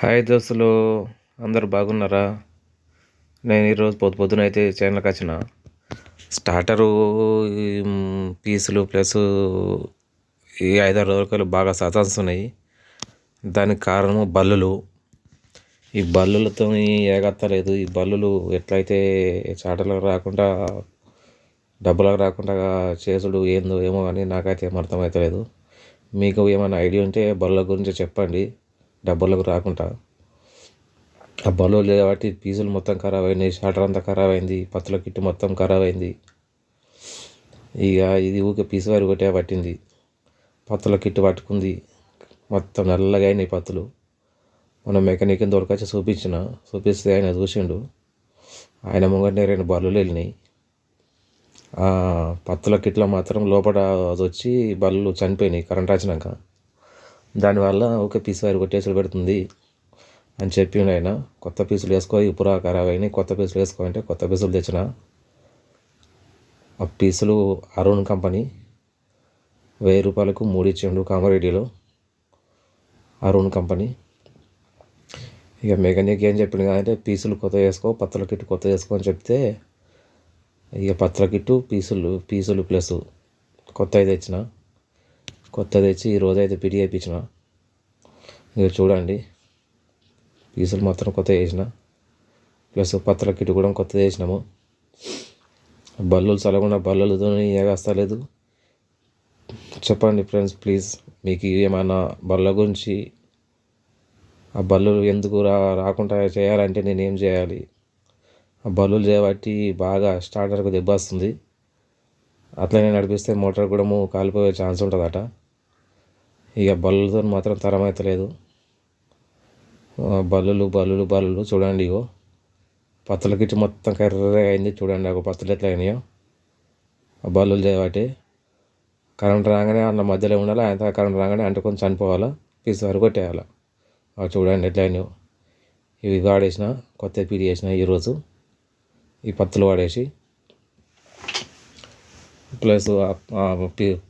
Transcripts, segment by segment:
Hi దోస్తులు అందరు బాగున్నారా? నేను ఈరోజు పొద్దు పొద్దున అయితే ఛానల్కి వచ్చిన స్టార్టరు పీసులు ప్లస్ ఈ ఐదారు రోజులు బాగా సతాస్తున్నాయి దానికి కారణము బల్లులు. ఈ బల్లులతో ఏగత్తలేదు. ఈ బల్లులు ఎట్లయితే చాటలకు రాకుండా డబ్బులకు రాకుండా చేసుడు ఏందో ఏమో అని నాకైతే ఏం అర్థమవుతలేదు మీకు ఏమైనా ఐడియా ఉంటే బల్ల గురించి చెప్పండి. డబ్బులకు రాకుండా. ఆ బలో కాబట్టి పీసులు మొత్తం ఖరాబ్ అయినాయి షాటర్ అంతా ఖరాబ్ అయింది పత్తుల కిట్టు మొత్తం ఖరాబ్ అయింది ఇక ఇది ఊకే పీసు వారి ఒకటే పట్టింది. పత్తుల కిట్టు పట్టుకుంది. మొత్తం నల్లగా అయినాయి పత్తులు మన మెకానిక్ దొరకచ్చి చూపించిన చూపిస్తే ఆయన చూసిండు. ఆయన ముంగటనే రెండు బల్లులు వెళ్ళినాయి. ఆ పత్తుల కిట్లో మాత్రం లోపల అది వచ్చి బల్లులు చనిపోయినాయి కరెంట్ వచ్చినాక దానివల్ల ఒక పీసు వారి కొట్టేసులు పెడుతుంది అని చెప్పిండు ఆయన. కొత్త పీసులు వేసుకో ఇప్పుడు ఖరాబ్ అయినాయి కొత్త పీసులు వేసుకో అంటే కొత్త పీసులు తెచ్చిన. ఆ పీసులు అరుణ్ కంపెనీ వెయ్యి రూపాయలకు మూడు ఇచ్చిండు కామారెడ్డిలో. అరుణ్ కంపెనీ. ఇక మెకానిక్ ఏం చెప్పింది కాదంటే పీసులు కొత్త వేసుకో పత్రల కిట్టు కొత్త వేసుకో అని చెప్తే ఇక పత్ర కిట్టు పీసులు పీసులు ప్లస్ కొత్తవి తెచ్చిన. కొత్త తెచ్చి ఈరోజు అయితే పిడి వేయించిన మీరు చూడండి. పీసులు మాత్రం కొత్త వేసిన ప్లస్ పత్తుల కిట్ కూడా కొత్త వేసినాము బల్లులు చల్లకుండా బల్లులతో ఏగస్తలేదు చెప్పండి ఫ్రెండ్స్ ప్లీజ్. మీకు ఏమైనా బల్ల గురించి? ఆ బల్లులు ఎందుకు రా రాకుండా చేయాలంటే నేను ఏం చేయాలి? ఆ బల్లులు చేయబట్టి బాగా స్టార్టర్కు దెబ్బ వస్తుంది అట్లనే నడిపిస్తే మోటార్ కూడా కాలిపోయే ఛాన్స్ ఉంటుందట. ఇక బల్లులతో మాత్రం తరం అవుతలేదు ఆ బల్లులు బల్లులు బల్లులు చూడండి ఇగో. పత్తుల కిట్ మొత్తం కర్రగా అయింది చూడండి ఒక పత్తులు ఎట్లా అయినాయో. ఆ బల్లులు చేయబట్టి కరెంట్ రాగానే అన్న మధ్యలో ఉండాలి ఆయన కరెంట్ రాగానే అంటుకొని చనిపోవాలా పీస్ వరకు కొట్టేయాలి. అవి చూడండి ఎట్లా అయినాయో. ఇవి వాడేసిన కొత్త పీడి వేసిన ఈరోజు ఈ పత్తులు వాడేసి ప్లస్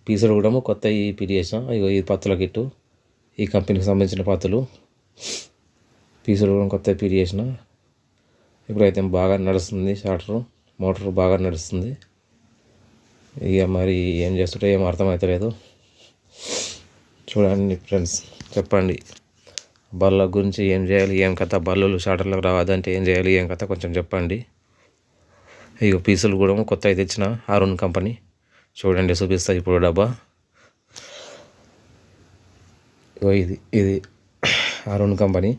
పీసులు కూడా కొత్త ఈ పీడి ఇగో ఈ పత్తుల కిట్టు ఈ కంపెనీకి సంబంధించిన పత్తులు. పీసులు కూడా కొత్త పీడి చేసిన ఇప్పుడైతే బాగా నడుస్తుంది షార్టర్ మోటార్ బాగా నడుస్తుంది. ఇక మరి ఏం చేస్తుంటే ఏం అర్థమవుతలేదు చూడండి ఫ్రెండ్స్ చెప్పండి. బల్ల గురించి ఏం చేయాలి ఏం కథ? బల్లులు షార్టర్లకు రావద్దంటే ఏం చేయాలి ఏం కథ? కొంచెం చెప్పండి. ఇక పీసులు కూడా కొత్తవి తెచ్చిన ఆరున్ కంపెనీ. చూడండి చూపిస్తా ఇప్పుడు డబ్బా. ఇది ఇది అరుణ్ కంపెనీ.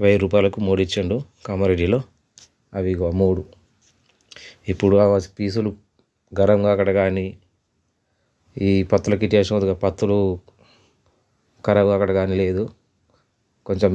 వెయ్యి రూపాయలకు మూడు ఇచ్చిండు కామారెడ్డిలో. అవి మూడు. ఇప్పుడు ఆ పీసులు గరం కాకడ కానీ ఈ పత్తుల కిట్ పత్తులు ఖరాబ్ కాకడ కానీ లేదు. కొంచెం